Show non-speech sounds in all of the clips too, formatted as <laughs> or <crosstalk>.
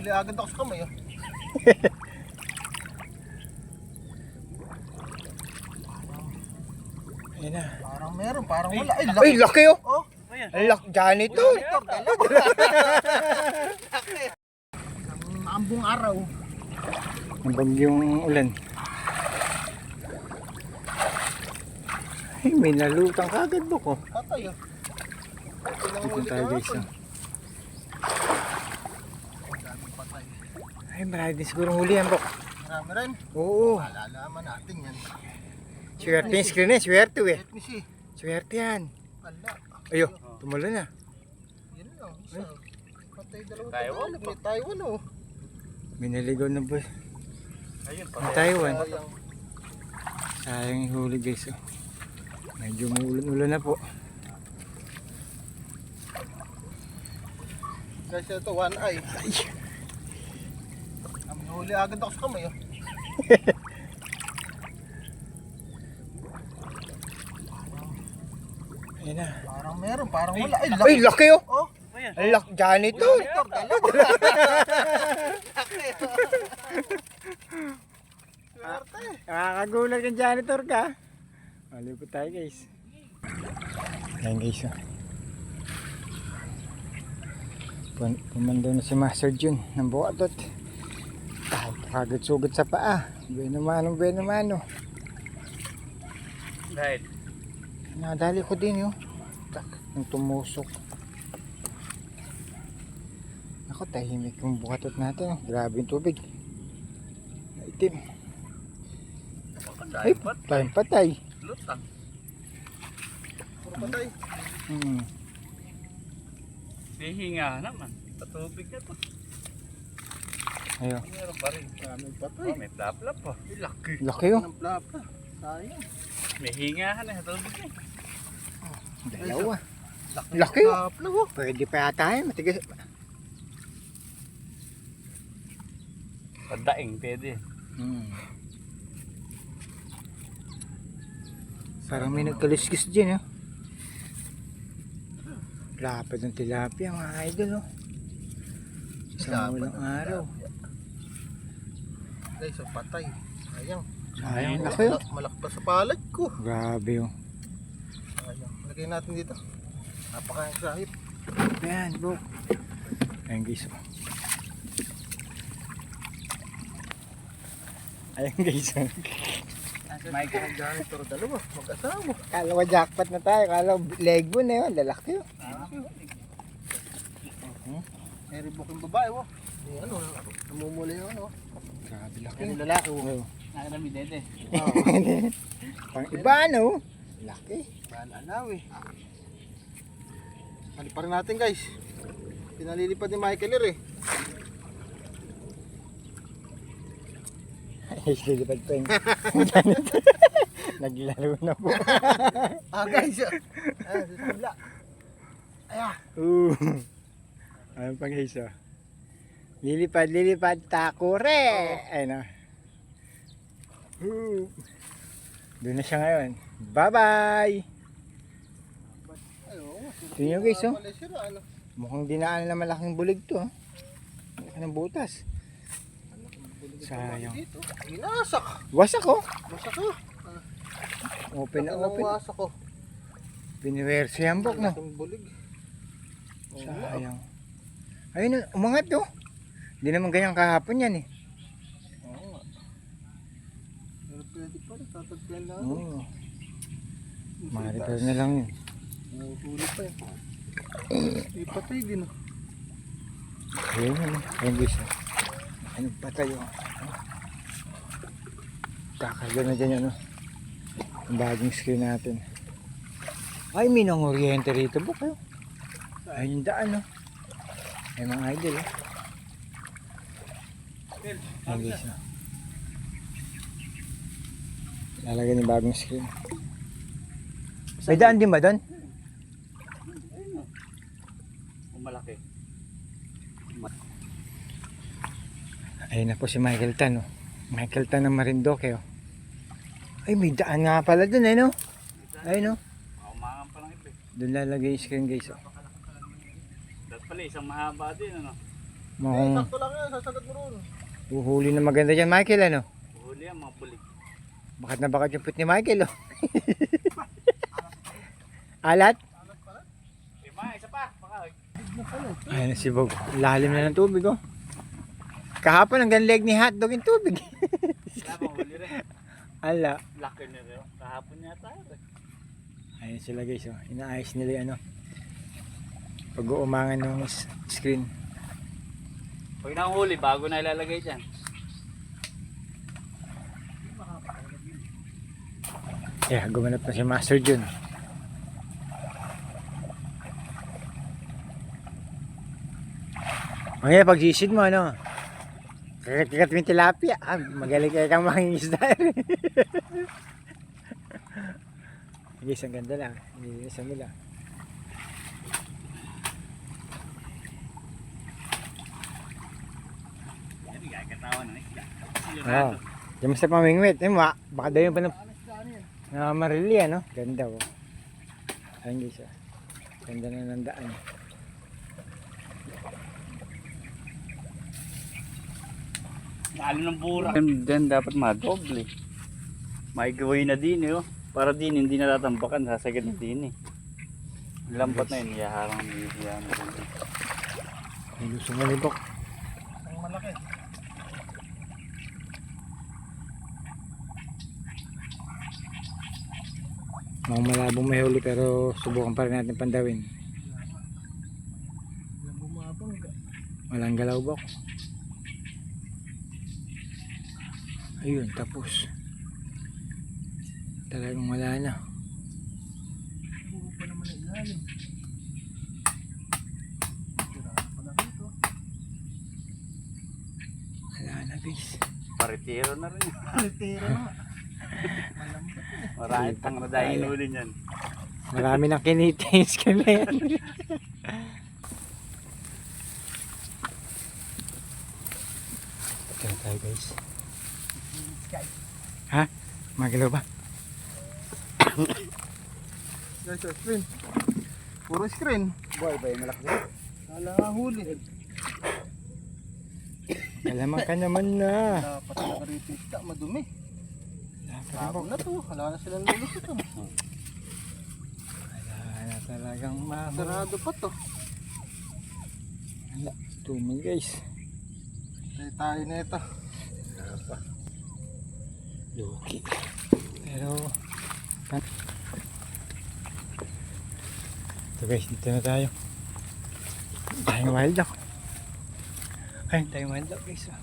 Huli agad ako sa kamay. Oh. <laughs> Ayun na. Parang meron, parang wala. Ay, Ay, laki oh. Oh, Ang laki. Dalawa. <laughs> Laki. Ang Ambong araw. Ang bagyong ulan. Ay, may nalutang kagad oh. Patay oh. Ilang Dito tayo guys. hapon. oh. Ang daming patay. Ay, marami din siguro huli yan buk. Marami rin. Oo. Malalaman natin yan. Swerte yung screen eh. Swerte eh. Let me see. Swerte yan. Wala. Ayo, tumulo na. Yan lang. Isa. Patay dalawang Taiwan. May Taiwan oh. May naligaw na boy. Ayun, Ang Taiwan. Sayang. Yung huli guys oh. Medyo umuulan-ulan na po. Guys, ito one eye. Ay. Huli agad ako sa kamay oh. <laughs> Ayun na. Parang meron, parang wala. Ay, laki. Ay, laki oh. Oh, Ang laki. Ganito. Victor, dalawa. <laughs> Laki. Swerte. Nakakagulag yung janitor ka. Mali po tayo guys. Ayan guys oh. Pum- Pumando na si Master Jun ng bukatot. Kagad-sugod sa paa. Bueno mano, bueno mano. Dahil, Nadali ko din yun. Tak, yung tumusok. Ako, tahimik yung bukatot natin. oh. Grabe yung tubig. Itim. Ay, tayong patay. lutang? Patay. Hmm. Hihinga naman. Patubig na to. Ayun. Meron pa rin. Maraming patay. Oh, may plap-plap pa. Laki. Laki oh. Ng plapa. Sayang. May hingahan eh. Tubig eh. Dalawa. Laki. Laki, oh. Plapa oh. Pwede pa yata yun. Matigas. Padaing, pwede. Hmm. Parang may nagkaliskis dyan oh. Lapad ng tilapia mga idol oh. Sa Lapad ulang ng araw. Guys, ang patay. Sayang. Sayang laki oh. Malak, malak pa sa palad ko. Grabe oh. Sayang. Lagay natin dito. Napakain sahip. Ayan bro. Ayan guys oh. Ayan guys oh. And Johnny, pero dalawa. Mag-asawa. Kala ko jackpot na tayo. Kala leg mo na yun. Lalaki oh. May ribok yung babae, oh. May ano, namumula yung ano. Grabe laki. Yung lalaki, oh. Oh. Nakarami dede. Pang iba ano? Laki. Malalaw eh. Hali pa rin natin guys. Pinalilipad ni Michael er eh. <laughs> Ay, lilipad pa yung <laughs> Naglaro na po. Ah guys, ah. Ah, susula. Ayan. Oo. Ayun pa guys oh. Lilipad, lilipad, takure! Ayun oh. Ooh. Doon na siya ngayon. Bye-bye! Tingnan nyo, guys, oh. Mukhang dinaan na malaking bulig to. Oh. Laki ng butas. Sayang. Inasak. Wasak oh. Masak oh. Open na open. wasak oh. Piniwerso yan bok no. Oh. Sayang. Ayun, umangat oh. Hindi naman ganyan kahapon yan eh. Oo. Pero pwede pa rin. Tatagpian lang. Oo. Maritar na lang yun. Oh, huli pa yun. May patay din oh. Ayun yun. Ayun guys. oh. Ano pa tayo? Kakarga na dyan ano. Ang baging screen natin. Ay, may nang oriente rito. Buk kayo. Ayun yung daan no. Ay mga idol eh. Ayun guys. oh. Lalagyan yung bagong screen. May daan din ba doon? Malaki. Ayun na po si Michael Tan. Oh. Michael Tan ng Marindoque. Oh. Ay, may daan nga pala dun eh, no? Ayun, no? Lang ito eh. Doon lalagay yung screen guys. Oh. Pala isang mahaba din ano. Eh, Mukhang sakto lang yan, sasagat mo ron. uhuli na maganda dyan, Michael, ano? Huli yan mga pulik. Bakat na bakat yung put ni Michael, oh. <laughs> Alat? Eh, ma, isa pa. Baka, Ayan na si Bog. Lalim na ng tubig, oh. Kahapon hanggang leg ni hotdog yung tubig. wala bang huli rin. <laughs> Ala. Laki na rin. Kahapon yata rin. Ayan sila guys, oh. Inaayos nila yung ano. Pag-uumangan ng s- screen. Pag nahuli, bago na ilalagay dyan. Kaya gumanap na si Master Jun. Ngayon, pag sisid mo, ano? Kakat-kakat mo tilapia. Ah, magaling kayo kang mangingisda. <laughs> Guys, ang ganda lang. Nililisan nila. Yan, gagatawan na isda. Oo. Diyan sa pamingwit. Eh, ma, baka daw yung panap na marili, ano? Ganda, oh. Ayun guys, ah. Ganda na ng daan. Lalo ng bura. Then dapat madoble. May gawin na din eh. Oh. Para din hindi natatambakan. Sasagad na din eh. Lampat na yun. Iyaharang ng iyaharang mo. Ay, gusto mo nibok. Ang malaki. Mga malabong may huli pero subukan pa rin natin pandawin. Walang galaw bok. Ayun, tapos. Talagang wala na. Puro pa naman ang rito. Wala na guys. Paritiro na rin. Tira na. Malambot. Marahit pang nadahin huli niyan. Marami nang kinitins kami. Ito tayo guys. Ha? Magalaw ba? Guys, screen. Puro screen. Boy, ba yung malaki nga huli. Alaman ka naman na. Dapat na rito madumi. Bago na to. Wala na silang lulusot. Wala na talagang mahal. Sarado pa to. Tumal guys. Tayo tayo na ito. Luki. Pero... Ito guys, dito na tayo. Tayong wild duck. Ayun, tayong wild duck guys. ah.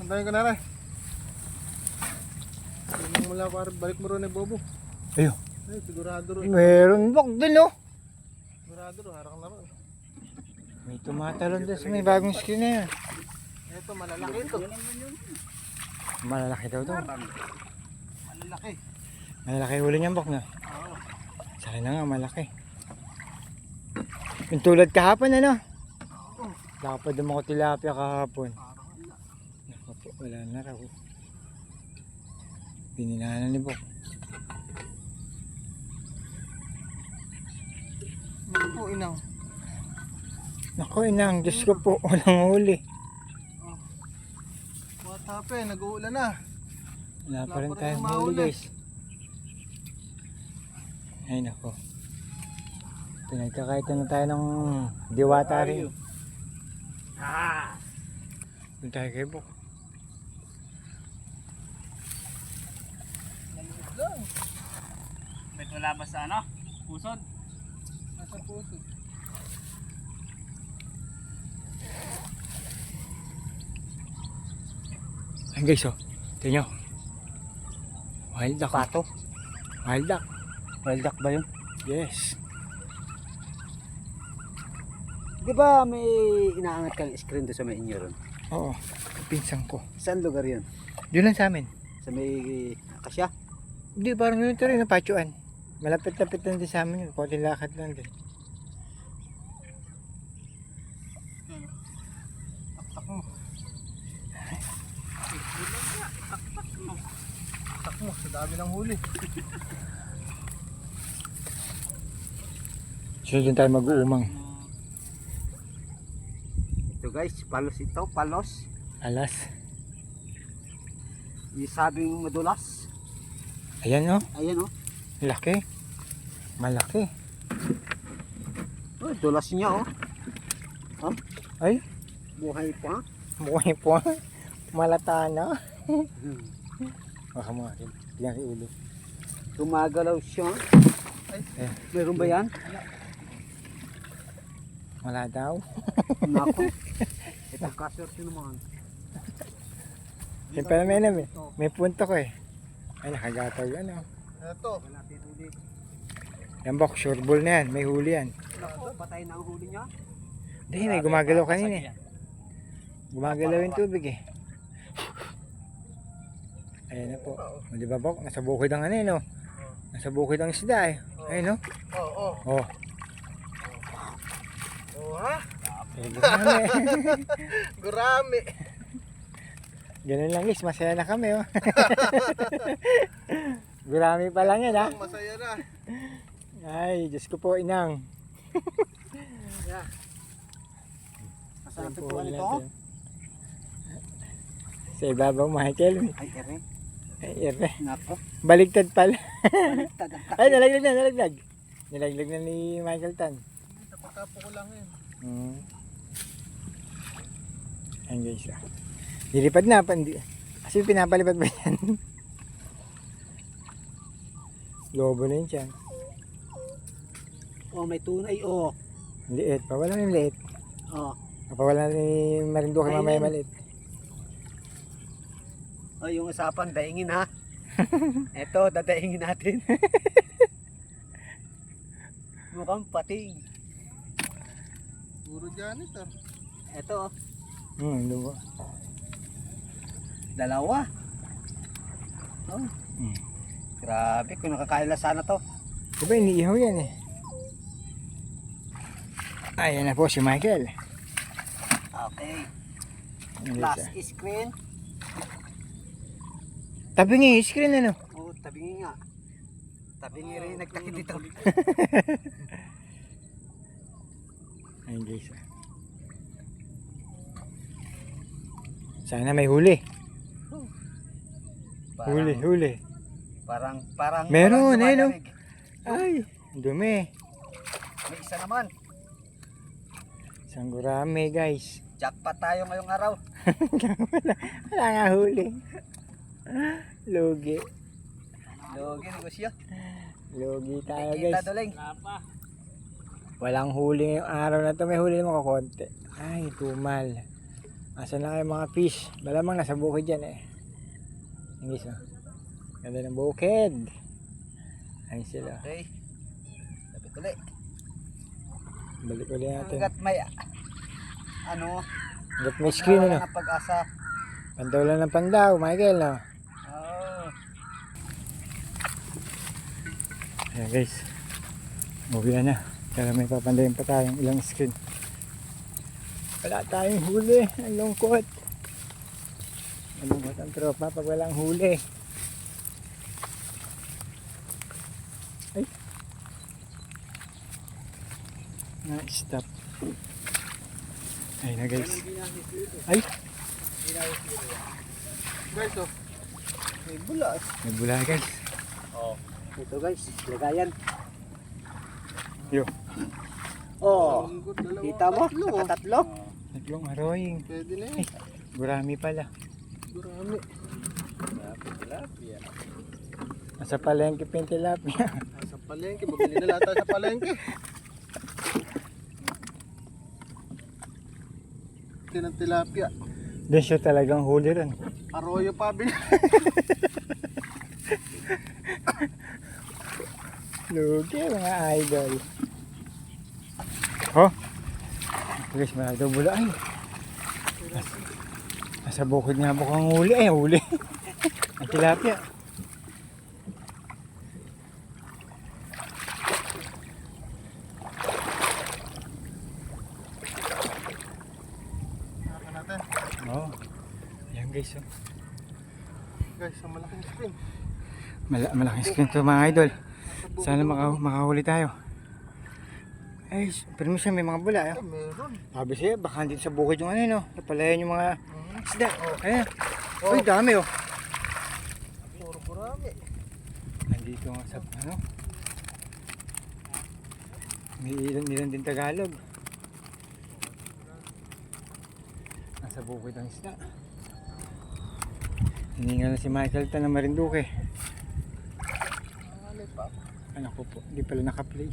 Antayin ko na rin. Lang para balik mo rin eh, Bobo. Ayun. Ay, sigurado rin. Meron bok dun oh. Sigurado rin, harang rin. May tumatalon doon sa may bagong screen na yan. Ito, malalaki ito. Malalaki daw to. Malalaki. Malalaki huli niyan bok na. Oo. Sa akin na nga, malaki. Yung tulad kahapon ano? Lapad mo ko tilapia kahapon. Wala na raw. Pininahan ni Bok. Naku, inang. Naku, inang, Diyos ko po, <laughs> walang huli. What happened? Nag-uulan na. Wala pa rin tayong huli guys. Ay nako. Pinagkakaitan na tayo ng diwata rin. Ah! Doon tayo kay Bok. Naliit lang. May wala ba sa ano? Pusod? Nasa puso. Ayun guys oh. Tingnan nyo. Wild duck. Pato. Wild duck. Wild duck ba yun? Yes. Di ba may inaangat kang screen doon sa may inyo ron? Oo. Pinsang ko. Saan lugar yun? Doon lang sa amin. Sa may Akasya? Hindi, parang ganito rin, napachuan. Malapit-lapit lang din sa amin yun. Lakad lang din. Tak mo. Tak mo, sa dami ng huli. So, doon tayo mag-uumang. guys, palos ito, palos. Alas. Yung sabing madulas. Ayan oh. Ayan oh. Laki. Malaki. Oh, dulas niya oh. Ay. Buhay pa. Buhay po. Malata na. Hmm. Baka mo akin. Tingnan kay ulo. Gumagalaw siya. Eh. Meron ba yan? Wala daw. Nako. <laughs> Ito kaswerte naman. Pala may alam eh. May punto ko eh. Ay, nakagataw yan oh. Ito. Wala huli. Yan bok, sure ball na yan. May huli yan. Patay na ang huli niya. Hindi, may gumagalaw kanina eh. Gumagalaw yung tubig eh. <laughs> Ayan na po. O, di ba bok? Nasa bukid ang ano eh no? Nasa bukid ang isda eh. Ayun no? Oo. Oh. oh. ha? Eh, gurami. <laughs> Gurami. Ganun lang guys, masaya na kami oh. <laughs> gurami pa lang yan ha. Masaya na. Ay, Diyos ko po inang. Masarap Yan po ito ulit ito. natin. Sa ibabaw Michael. Ay, ere. Ay, ere. Nako. Baligtad pala. Baliktad ang Ay, nalaglag na, nalaglag. Nilaglag na ni Michael Tan. Sa pagkapo ko lang yun. Hmm. Ayan guys ah. Dilipad na. Kasi pinapalipad ba yan? <laughs> Lobo na yun siya. Oh, may tunay oh. Liit. Pawala na yung liit. Oh. Pawala ni Marinduque Ayun. mamaya maliit. Oh, yung usapan, daingin ha. <laughs> Ito, dadaingin natin. <laughs> Mukhang pating. Puro janitor. Ito, oh, Hmm, lubo. dalawa. Oh. Hmm. Grabe, kung nakakaila sana to. Diba iniihaw yan eh. Ayan na po si Michael. Okay. Ah. screen. Tabi nga yung screen ano. Oh, tabingi nga. Tabingi rin nagtakit dito. <laughs> Ayan guys. ah. Sana may huli. Huli, huli. Parang, parang. Meron, parang eh, no? Ay, dumi. May isa naman. Isang gurami guys. Jackpot tayo ngayong araw. <laughs> Wala nga huli. Lugi. Logi, negosyo. Lugi tayo Kita guys. duling. Walang huli ngayong araw na to. May huli naman ko konti. Ay, tumal. Asan na kayo mga fish? Malamang nasa bukid yan eh. Ang guys oh. Ganda ng bukid. Ayun sila. Okay. Lapit ulit. Balik ulit natin. Hanggat may, ano, Hanggat may screen ano. pag-asa. Pandaw lang ng pandaw, Michael no. Oh. Ayan guys. Uwi na. Pero may papandayin pa tayong ilang screen. Wala tayong huli. Ang lungkot. Ang lungkot ang tropa pag walang huli. Ay. Na-stop. Ay na guys. Ay, Guys, oh. May bulas. nagbula guys. Ito guys, lagayan. Yo. Oh, kita mo? tatlo, oh. Nakatatlo. Tatlong aroying. Pwede na yun. Gurami pala. Gurami. Nasa palengke pa yung tilapia. Sa palengke. Mabili na lahat tayo sa palengke. <laughs> Tinang tilapia. Doon siya talagang huli rin. Arroyo pa bin. <laughs> Lugi mga idol. Oh. Guys, marami daw bula. Ay. Nas- Nasa bukid nga po kang huli. Ay, huli. <laughs> Ang tilapia. Naka natin. Oh. Ayan guys. Oh. Guys, ang malaking screen. Mala malaking screen to mga idol. Sana maka makahuli tayo. Ay, pero minsan may mga bula. Eh. Meron. Sabi siya, baka dito sa bukid yung ano yun, oh. Napalayan yung mga Mhm. isda. Ayan. Uy, dami oh. Puro gurami. Nandito nga sa ano. May ilan ilan din Tagalog. Nasa bukid ang isda. Hininga na si Michael ta ng Marinduque. Anak ko po, hindi pala nakaplay.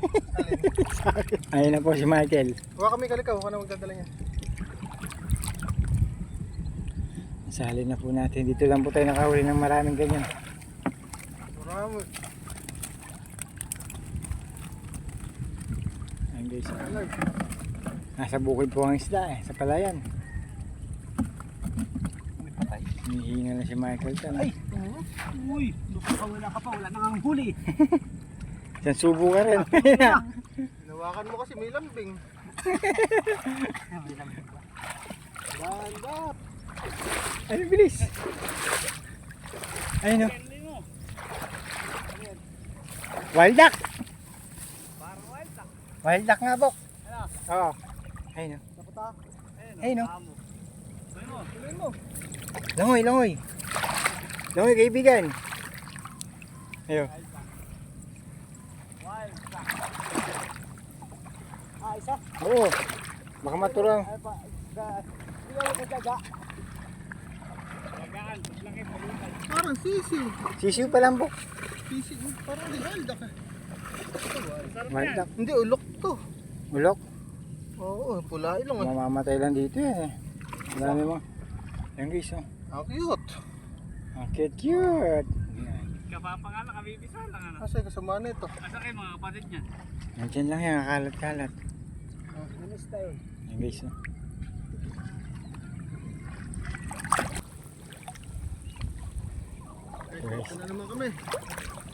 <laughs> Ayun na po si Michael. Huwag kami kalikaw, huwag ka na magdadala niya. Nasali na po natin. Dito lang po tayo nakahuli ng maraming ganyan. Gurami. Ayun guys. Nasa bukid po ang isda eh, sa palayan. Hinihinga na si Michael ta. Ay! Uy! Lupa ka, wala ka pa. Wala nang ang huli. <laughs> Isang subo ka rin. <laughs> Hinawakan mo kasi may lambing. Ganda. <laughs> Ay, bilis. Ayun oh. Wild duck. Wild duck nga, Bok. Oo. Ayun oh. Naputa. Ayun oh. Tuloy mo. Langoy, langoy. Langoy, kaibigan. Ayun. Ah, isa. Oo. Baka maturang. Parang sisiw. Sisiw pa lang, Bok. Sisiw. Parang eh. Wild duck. Hindi, ulok to. Ulok. Oo, pula eh. Mamamatay lang dito eh. Wala naman. Yan guys, oh. Ang cute. Ang cute, cute. Kapapangalan, kabibisa lang ano. Asa kasama na ito. Asa kayo mga kapatid niyan? Nandiyan lang yan, kalat-kalat. Minis tayo. Yan guys, oh. Yes. ito na naman kami.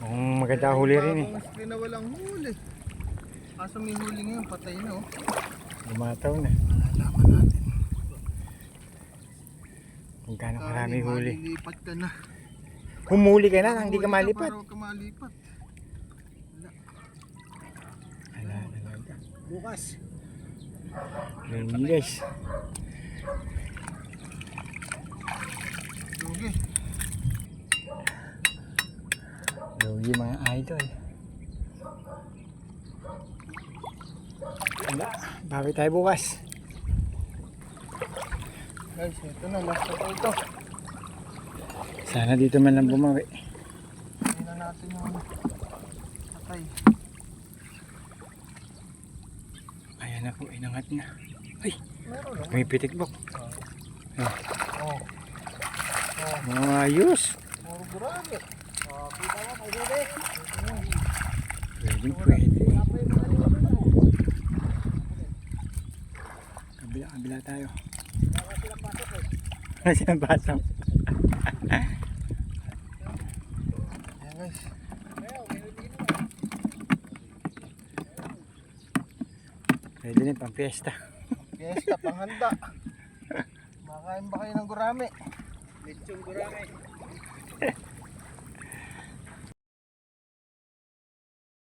Ang maganda huli rin eh. Screen na walang huli. Kaso may huli ngayon, patay na oh. Lumataw na. Malalaman natin. Kung gaano karami huli. Malilipat ka na. Humuli ka na, hindi ka malipat. Para ka malipat. Ala, talaga. Bukas. Yun guys. Lugi. Lugi mga idol. Wala, bawi tayo bukas. Guys, ito na. Last na ito. Sana dito man lang bumawi. Hindi na natin yung patay. Ayan na po, inangat na. Oh. May pitik bok. Oh, Mga ayos. puro gurami. Oh, kita mo, may bebe. Pwede, pwede. Kabila, kabila tayo. Wala silang pasok. Ayan guys. Pwede rin pang fiesta. Fiesta, panghanda. <laughs> Makain ba kayo ng gurami? Lechong gurame.